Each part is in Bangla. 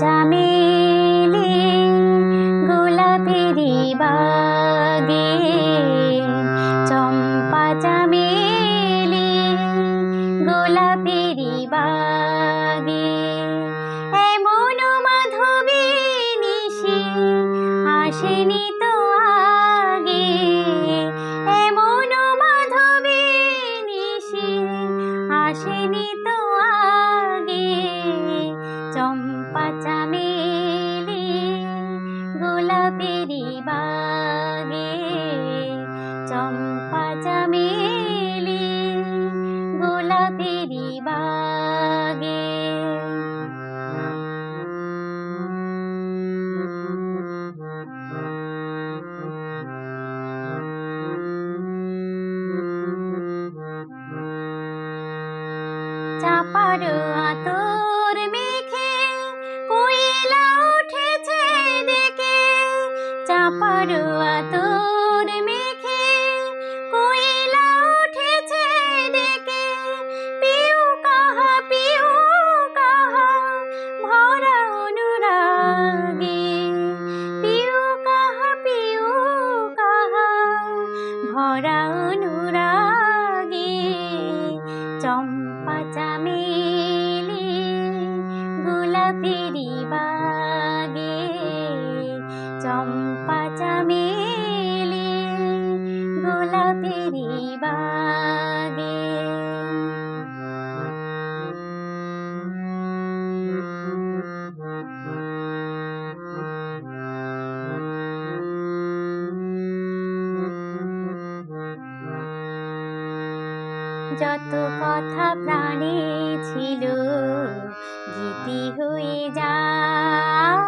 চামেলি গোলাপেরি বাগে। চম্পা চামেলি গোলাপেরি বাগে। এমন মাধবী নিশি আসেনি তো আগে। গোলাপেরি বাগে চম্পা চামেলি গোলাপেরি বাগে। চাপার আতর চাপার আতর মেখে কোয়েলা উঠেছে দেখে। পিউ কাহা পিউ কাহা, ভরা অনুরাগে। পিউ কাহা পিউ কাহা, ভরা অনুরাগে। চম্পা যত কথা প্রাণে ছিল গীতি হয়ে যায়।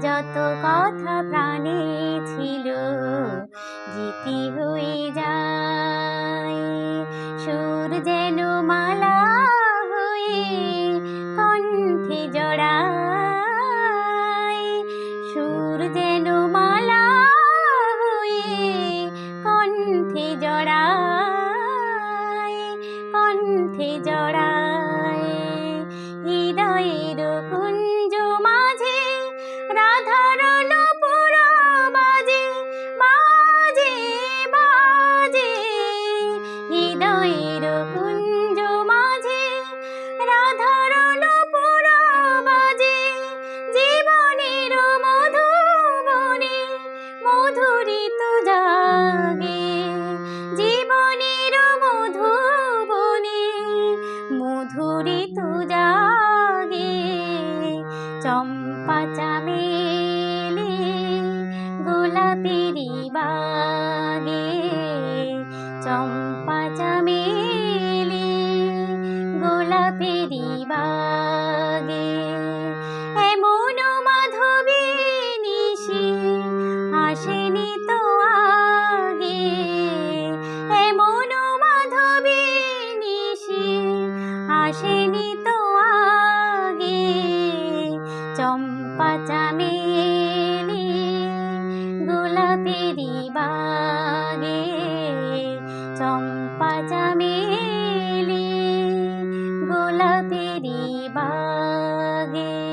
যত কথা প্রাণে ছিল গীতি হয়ে যায়। সুর যেন মালা হয়ে কণ্ঠে জড়ায়। মধুরিত জাগে জাগে। চম্পা চামেলি গোলাপেরি বাগে চম্পা চামেলি গোলাপেরি বাগে। আসেনি তো আগে এমন মাধবী নিশি আসেনি তো আগে চম্পা চামেলি গোলাপেরি বাগে, চম্পা চামেলি গোলাপেরি বাগে।